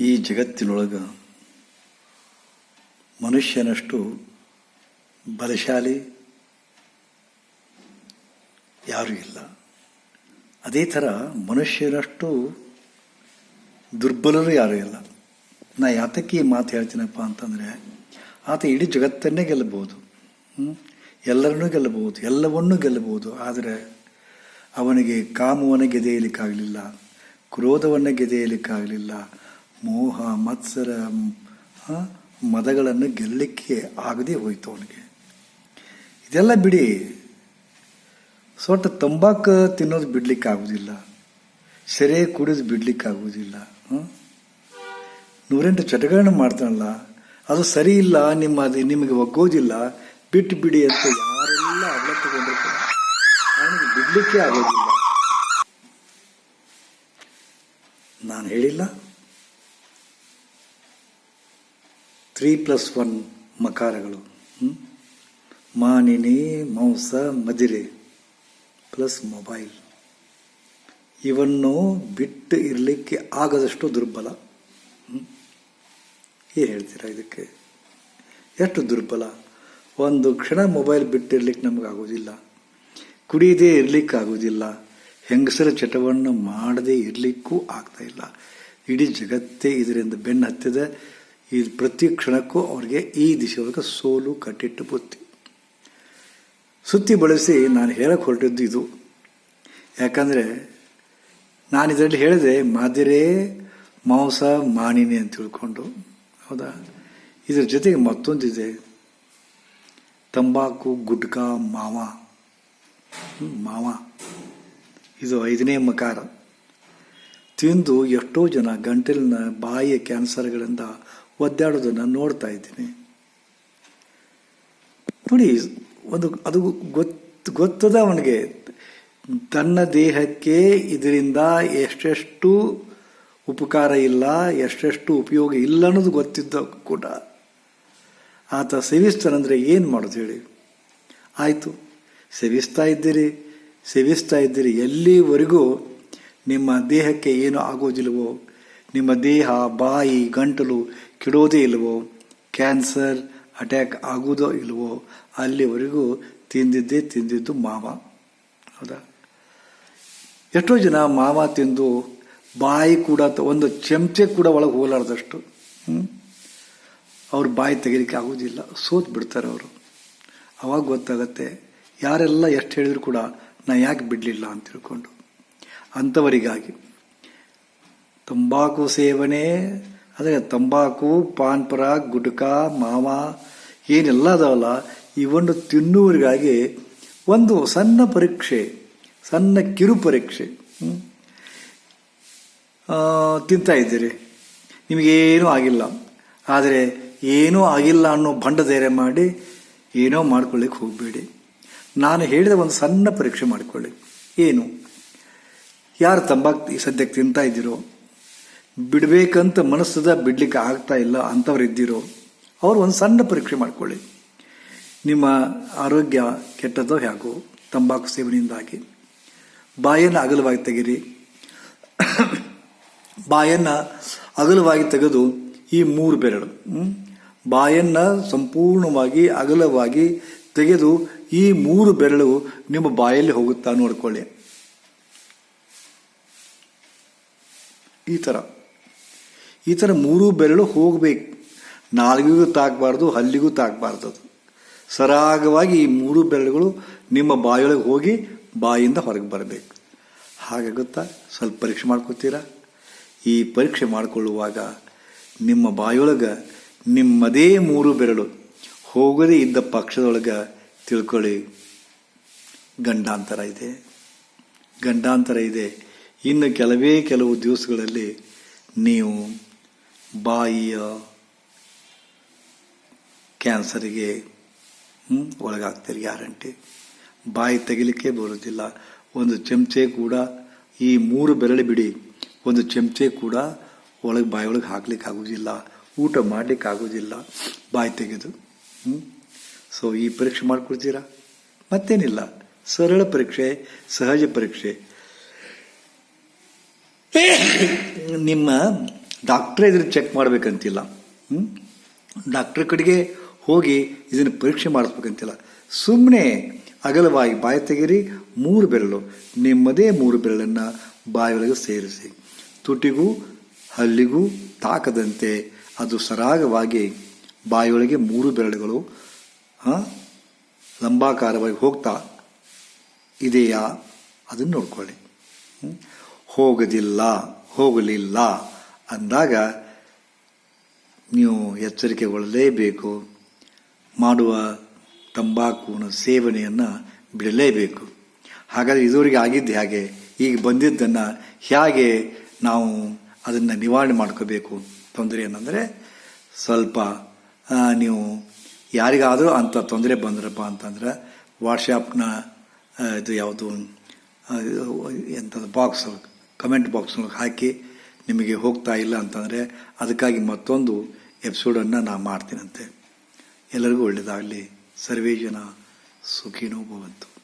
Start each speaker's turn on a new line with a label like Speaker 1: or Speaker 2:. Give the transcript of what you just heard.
Speaker 1: ಈ ಜಗತ್ತಿನೊಳಗೆ ಮನುಷ್ಯನಷ್ಟು ಬಲಶಾಲಿ ಯಾರೂ ಇಲ್ಲ. ಅದೇ ಥರ ಮನುಷ್ಯನಷ್ಟು ದುರ್ಬಲರು ಯಾರೂ ಇಲ್ಲ. ನಾ ಯಾತಕ್ಕೆ ಈ ಮಾತು ಹೇಳ್ತೀನಪ್ಪ ಅಂತಂದರೆ, ಆತ ಇಡೀ ಜಗತ್ತನ್ನೇ ಗೆಲ್ಲಬಹುದು. ಎಲ್ಲರನ್ನೂ ಗೆಲ್ಲಬಹುದು, ಎಲ್ಲವನ್ನೂ ಗೆಲ್ಲಬಹುದು. ಆದರೆ ಅವನಿಗೆ ಕಾಮವನ್ನು ಗೆದೆಯಲಿಕ್ಕಾಗಲಿಲ್ಲ, ಕ್ರೋಧವನ್ನು ಗೆದೆಯಲಿಕ್ಕಾಗಲಿಲ್ಲ ಮೋಹ, ಮತ್ಸರ ಮದಗಳನ್ನು ಗೆಲ್ಲಲಿಕ್ಕೆ ಆಗದೇ ಹೋಯಿತು ಅವನಿಗೆ. ಇದೆಲ್ಲ ಬಿಡಿ, ಸೊಟ್ಟ ತಂಬಾಕು ತಿನ್ನೋದು ಬಿಡ್ಲಿಕ್ಕೆ ಆಗೋದಿಲ್ಲ ಸೆರೆ ಕುಡಿದು ಬಿಡ್ಲಿಕ್ಕೆ ಆಗೋದಿಲ್ಲ? ನೂರೆಂಟು ಚಟಗಳನ್ನು ಮಾಡ್ತಾನಲ್ಲ, ಅದು ಸರಿ ಇಲ್ಲ, ನಿಮ್ಮ ಅದು ನಿಮಗೆ ಒಗ್ಗೋದಿಲ್ಲ, ಬಿಟ್ಟು ಬಿಡಿ ಅಂತ ಯಾರೆಲ್ಲ ಅಗಲ ತಗೊಂಡಿರ್ತಾರೆ ಬಿಡ್ಲಿಕ್ಕೆ ಆಗೋದಿಲ್ಲ. ನಾನು ಹೇಳಿಲ್ಲ. ತ್ರೀ ಪ್ಲಸ್ ಒನ್ ಮಕಾರಗಳು? ಮಾನಿನಿ, ಮಾಂಸ ಮದಿರೆ ಪ್ಲಸ್ ಮೊಬೈಲ್. ಇವನ್ನು ಬಿಟ್ಟು ಇರಲಿಕ್ಕೆ ಆಗದಷ್ಟು ದುರ್ಬಲ. ಏನು ಹೇಳ್ತೀರಾ ಇದಕ್ಕೆ? ಎಷ್ಟು ದುರ್ಬಲ? ಒಂದು ಕ್ಷಣ ಮೊಬೈಲ್ ಬಿಟ್ಟಿರ್ಲಿಕ್ಕೆ ನಮಗಾಗೋದಿಲ್ಲ. ಕುಡಿಯದೇ ಇರಲಿಕ್ಕೆ ಆಗೋದಿಲ್ಲ ಹೆಂಗಸರ ಚಟವನ್ನು ಮಾಡದೇ ಇರಲಿಕ್ಕೂ ಆಗ್ತಾ ಇಲ್ಲ. ಇಡೀ ಜಗತ್ತೇ ಇದರಿಂದ ಬೆನ್ನು ಹತ್ತಿದ. ಈ ಪ್ರತಿ ಕ್ಷಣಕ್ಕೂ ಅವರಿಗೆ ಈ ದಿಶೆಯೊಳಗೆ ಸೋಲು, ಕಟ್ಟಿಟ್ಟು ಬುತ್ತಿ. ಸುತ್ತಿ ಬಳಸಿ ನಾನು ಹೇಳಕ್ಕೆ ಹೊರಟಿದ್ದು ಇದು. ಯಾಕಂದರೆ ನಾನು ಇದರಲ್ಲಿ ಹೇಳಿದೆ, ಮಾದಿರೆ ಮಾಂಸ ಮಾಣಿನಿ ಅಂತ ತಿಳ್ಕೊಂಡು. ಹೌದಾ? ಇದರ ಜೊತೆಗೆ ಮತ್ತೊಂದಿದೆ, ತಂಬಾಕು, ಗುಟ್ಕಾ, ಮಾವ. ಮಾವ. ಇದು ಐದನೇ ಮಕಾರ. ತಿಂದು ಎಷ್ಟೋ ಜನ ಗಂಟಲಿನ ಬಾಯಿಯ ಕ್ಯಾನ್ಸರ್ಗಳಿಂದ ಒದ್ದಾಡೋದನ್ನು ನೋಡ್ತಾ ಇದ್ದೀನಿ. ನೋಡಿ, ಒಂದು, ಅದು ಗೊತ್ತು ಗೊತ್ತದ ಅವನಿಗೆ. ತನ್ನ ದೇಹಕ್ಕೆ ಇದರಿಂದ ಎಷ್ಟೆಷ್ಟು ಉಪಕಾರ ಇಲ್ಲ, ಎಷ್ಟೆಷ್ಟು ಉಪಯೋಗ ಇಲ್ಲ ಅನ್ನೋದು ಗೊತ್ತಿದ್ದ ಕೂಡ. ಆತ ಸೇವಿಸ್ತಾನಂದರೆ ಏನು ಮಾಡೋದು ಹೇಳಿ? ಆಯಿತು, ಸೇವಿಸ್ತಾ ಇದ್ದೀರಿ ಸೇವಿಸ್ತಾ ಇದ್ದೀರಿ. ಎಲ್ಲಿವರೆಗೂ ನಿಮ್ಮ ದೇಹಕ್ಕೆ ಏನು ಆಗೋದಿಲ್ವೋ, ನಿಮ್ಮ ದೇಹ, ಬಾಯಿ, ಗಂಟಲು ಕೆಡೋದೇ ಇಲ್ವೋ ಕ್ಯಾನ್ಸರ್, ಅಟ್ಯಾಕ್ ಆಗುವುದೋ ಇಲ್ವೋ ಅಲ್ಲಿವರೆಗೂ ತಿಂದಿದ್ದೇ ತಿಂದಿದ್ದು ಮಾವ. ಹೌದಾ? ಎಷ್ಟೋ ಜನ ಮಾವ ತಿಂದು ಬಾಯಿ ಕೂಡ ಒಂದು ಚಮಚೆ ಕೂಡ ಒಳಗೆ ಹೋಲಾರ್ದಷ್ಟು, ಹ್ಮ್? ಅವ್ರ ಬಾಯಿ ತೆಗಿಲಿಕ್ಕೆ ಆಗೋದಿಲ್ಲ, ಸೋತ್ ಬಿಡ್ತಾರೆ ಅವರು. ಅವಾಗ ಗೊತ್ತಾಗತ್ತೆ, ಯಾರೆಲ್ಲ ಎಷ್ಟು ಹೇಳಿದ್ರು ಕೂಡ ನಾ ಯಾಕೆ ಬಿಡಲಿಲ್ಲ ಅಂತ ತಿಳ್ಕೊಂಡು. ಅಂಥವರಿಗಾಗಿ, ತಂಬಾಕು ಸೇವನೆ ಅಂದರೆ ತಂಬಾಕು, ಪಾನ್ಪುರ, ಗುಡ್ಕ, ಮಾವ, ಏನೆಲ್ಲ ಅದಾವಲ್ಲ, ಇವನ್ನು ತಿನ್ನುವರಿಗಾಗಿ ಒಂದು ಸಣ್ಣ ಪರೀಕ್ಷೆ, ಸಣ್ಣ ಕಿರು ಪರೀಕ್ಷೆ ತಿಂತಾ ಇದ್ದೀರಿ. ನಿಮಗೇನೂ ಆಗಿಲ್ಲ. ಆದರೆ ಏನೂ ಆಗಿಲ್ಲ ಅನ್ನೋ ಬಂಡ ಧೈರ್ಯ ಮಾಡಿ ಏನೋ ಮಾಡ್ಕೊಳ್ಳಿಕ್ಕೆ ಹೋಗಬೇಡಿ. ನಾನು ಹೇಳಿದ ಒಂದು ಸಣ್ಣ ಪರೀಕ್ಷೆ ಮಾಡಿಕೊಳ್ಳಿ. ಏನು? ಯಾರು ತಂಬಾಕು ಸದ್ಯಕ್ಕೆ ತಿಂತಾ ಇದ್ದೀರೋ ಬಿಡಬೇಕಂತ ಮನಸ್ಸದ ಬಿಡ್ಲಿಕ್ಕೆ ಆಗ್ತಾ ಇಲ್ಲ ಅಂಥವ್ರು ಇದ್ದಿರೋ, ಅವ್ರು ಒಂದು ಸಣ್ಣ ಪರೀಕ್ಷೆ ಮಾಡ್ಕೊಳ್ಳಿ. ನಿಮ್ಮ ಆರೋಗ್ಯ ಕೆಟ್ಟದೋ ಹೇಗೋ, ತಂಬಾಕು ಸೇವನೆಯಿಂದಾಗಿ. ಬಾಯನ್ನು ಅಗಲವಾಗಿ ತೆಗಿರಿ. ಬಾಯನ್ನು ಅಗಲವಾಗಿ ತೆಗೆದು ಈ ಮೂರು ಬೆರಳು? ಬಾಯನ್ನು ಸಂಪೂರ್ಣವಾಗಿ ಅಗಲವಾಗಿ ತೆಗೆದು ಈ ಮೂರು ಬೆರಳು ನಿಮ್ಮ ಬಾಯಲ್ಲಿ ಹೋಗುತ್ತಾ ನೋಡ್ಕೊಳ್ಳಿ. ಈ ಥರ ಈ ಥರ ಮೂರು ಬೆರಳು ಹೋಗಬೇಕು. ನಾಲ್ಗಿಗೂ ತಾಕಬಾರ್ದು, ಹಲ್ಲಿಗೂ ತಾಕಬಾರ್ದು ಸರಾಗವಾಗಿ ಈ ಮೂರು ಬೆರಳುಗಳು ನಿಮ್ಮ ಬಾಯೊಳಗೆ ಹೋಗಿ ಬಾಯಿಂದ ಹೊರಗೆ ಬರಬೇಕು. ಹಾಗೆ ಗೊತ್ತಾ? ಸ್ವಲ್ಪ ಪರೀಕ್ಷೆ ಮಾಡ್ಕೋತೀರಾ? ಈ ಪರೀಕ್ಷೆ ಮಾಡಿಕೊಳ್ಳುವಾಗ ನಿಮ್ಮ ಬಾಯೊಳಗೆ ನಿಮ್ಮದೇ ಮೂರು ಬೆರಳು ಹೋಗದೇ ಇದ್ದ ಪಕ್ಷದೊಳಗೆ ತಿಳ್ಕೊಳ್ಳಿ. ಗಂಡಾಂತರ ಇದೆ. ಗಂಡಾಂತರ ಇದೆ. ಇನ್ನು ಕೆಲವೇ ಕೆಲವು ದಿವಸಗಳಲ್ಲಿ ನೀವು ಬಾಯಿಯ ಕ್ಯಾನ್ಸರಿಗೆ ಒಳಗಾಗ್ತಾರೆ ಗ್ಯಾರಂಟಿ. ಬಾಯಿ ತೆಗಿಲಿಕ್ಕೆ ಬರೋದಿಲ್ಲ ಒಂದು ಚಮಚೆ ಕೂಡ ಈ ಮೂರು ಬೆರಳು ಬಿಡಿ. ಒಂದು ಚಮಚೆ ಕೂಡ ಒಳಗೆ, ಬಾಯಿಯೊಳಗೆ ಹಾಕ್ಲಿಕ್ಕೆ ಆಗೋದಿಲ್ಲ ಊಟ ಮಾಡಲಿಕ್ಕೆ ಆಗೋದಿಲ್ಲ ಬಾಯಿ ತೆಗೆದು ಸೊ ಈ ಪರೀಕ್ಷೆ ಮಾಡಿಕೊಡ್ತೀರಾ? ಮತ್ತೇನಿಲ್ಲ. ಸರಳ ಪರೀಕ್ಷೆ, ಸಹಜ ಪರೀಕ್ಷೆ. ನಿಮ್ಮ ಡಾಕ್ಟ್ರೇ ಇದನ್ನು ಚೆಕ್ ಮಾಡಬೇಕಂತಿಲ್ಲ. ಡಾಕ್ಟ್ರ್ ಕಡೆಗೆ ಹೋಗಿ ಇದನ್ನು ಪರೀಕ್ಷೆ ಮಾಡಿಸ್ಬೇಕಂತಿಲ್ಲ. ಸುಮ್ಮನೆ ಅಗಲವಾಗಿ ಬಾಯಿ ತೆಗೀರಿ, ಮೂರು ಬೆರಳು, ನಿಮ್ಮದೇ ಮೂರು ಬೆರಳನ್ನು ಬಾಯಿಯೊಳಗೆ ಸೇರಿಸಿ. ತುಟಿಗೂ ಹಲ್ಲಿಗೂ ತಾಕದಂತೆ ಅದು ಸರಾಗವಾಗಿ ಬಾಯಿಯೊಳಗೆ ಮೂರು ಬೆರಳುಗಳು ಲಂಬಾಕಾರವಾಗಿ ಹೋಗ್ತಾ ಇದೆಯಾ? ಅದನ್ನು ನೋಡ್ಕೊಳ್ಳಿ? ಹೋಗದಿಲ್ಲ, ಹೋಗಲಿಲ್ಲ. ಅಂದಾಗ ನೀವು ಎಚ್ಚರಿಕೆಗೊಳ್ಳಲೇಬೇಕು. ಮಾಡುವ ತಂಬಾಕುವಿನ ಸೇವನೆಯನ್ನು ಬಿಡಲೇಬೇಕು. ಹಾಗಾದರೆ ಇದುವರೆಗೆ ಆಗಿದ್ದು ಹೇಗೆ, ಈಗ ಬಂದಿದ್ದನ್ನು ಹೇಗೆ ನಾವು ಅದನ್ನು ನಿವಾರಣೆ ಮಾಡ್ಕೋಬೇಕು? ತೊಂದರೆ ಏನಂದರೆ, ಸ್ವಲ್ಪ ನೀವು ಯಾರಿಗಾದರೂ ಅಂಥ ತೊಂದರೆ ಬಂದ್ರಪ್ಪ ಅಂತಂದ್ರೆ ವಾಟ್ಸಾಪ್ನ ಇದು ಯಾವುದು ಎಂಥದ್ದು ಬಾಕ್ಸ್ ಕಮೆಂಟ್ ಬಾಕ್ಸ್ ಹಾಕಿ ನಿಮಗೆ ಹೋಗ್ತಾ ಇಲ್ಲ ಅಂತಂದರೆ ಅದಕ್ಕಾಗಿ ಮತ್ತೊಂದು ಎಪಿಸೋಡನ್ನು ನಾನು ಮಾಡ್ತೀನಂತೆ. ಎಲ್ಲರಿಗೂ ಒಳ್ಳೆಯದಾಗಲಿ ಸರ್ವೇ ಜನ ಸುಖಿನೋ ಭವಂತು.